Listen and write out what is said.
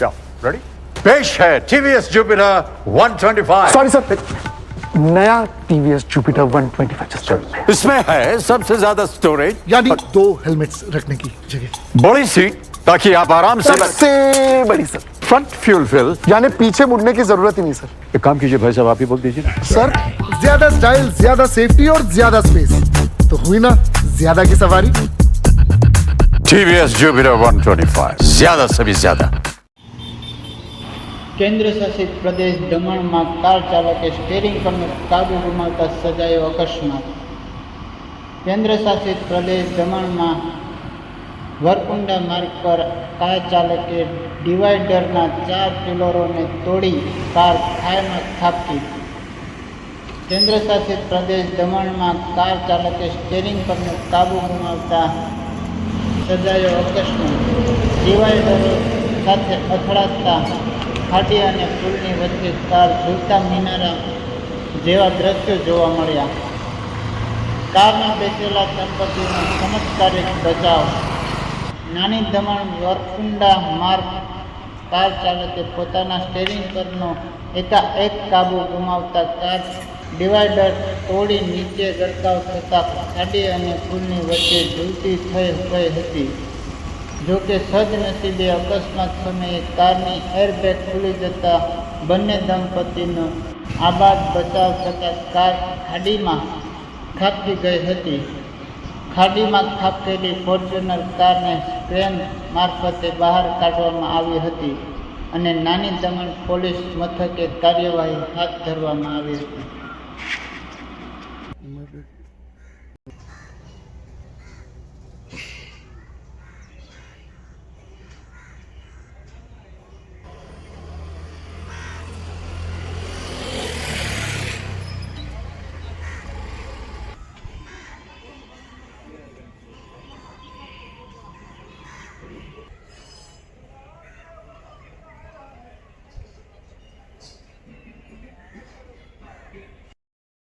जाओ रेडी पेश है टीवीएस जुपिटर 125 सॉरी सर नया टीवीएस जुपिटर 125 सर इसमें है सबसे ज़्यादा स्टोरेज यानी दो हेलमेट्स रखने की जगह। बड़ी सीट ताकि आप आराम से सबसे बड़ी सर फ्रंट फ्यूल फिल यानी पीछे मुड़ने की ज़रूरत ही नहीं सर एक काम कीजिए भाई साहब आप ही बोल दीजिए सर ज़्यादा स्टाइल ज़्यादा सेफ्टी और ज़्यादा स्पेस तो हुई ना ज़्यादा की सवारी। टीवीएस जुपिटर 125 ज़्यादा से भी ज़्यादा। કેન્દ્ર શાસિત પ્રદેશ દમણમાં કાર ચાલકે સ્ટેરિંગ પરનો કાબુ ગુમાવતા સજાયો અકસ્માત. કેન્દ્ર શાસિત પ્રદેશ દમણમાં વરકુંડા માર્ગ પર કાર ચાલકે ડિવાઈડરના ચાર પિલરોને તોડી કાર ખાઈમાં સ્થાપી કેન્દ્ર શાસિત પ્રદેશ દમણમાં કાર ચાલકે સ્ટેરિંગ પરનો કાબુ ગુમાવતા સજાયો અકસ્માત. ડિવાઈડરો સાથે અથડાતા ખાડી અને પુલની વચ્ચે કાર ઝૂલતા મિનારા જેવા દ્રશ્યો જોવા મળ્યા. કારમાં બેસેલા દંપતીનો ચમત્કારિક બચાવ. નાની દમણ વરકુંડા માર્ગ કાર ચાલકે પોતાના સ્ટેરિંગ પરનો એકાએક કાબુ ગુમાવતા કાર ડિવાઈડર તોડી નીચે ગરકાવ થતાં ખાડી અને પુલની વચ્ચે ઝૂલતી થઈ ગઈ હતી. જોકે સદનસીબે અકસ્માત સમયે કારની એરબેગ ખુલી જતાં બંને દંપતીનો આબાદ બચાવ થતાં કાર ખાડીમાં ખાબકી ગઈ હતી. ખાડીમાં ખાબકેલી ફોર્ચ્યુનર કારને ક્રેન મારફતે બહાર કાઢવામાં આવી હતી અને નાની દમણ પોલીસ મથકે કાર્યવાહી હાથ ધરવામાં આવી હતી.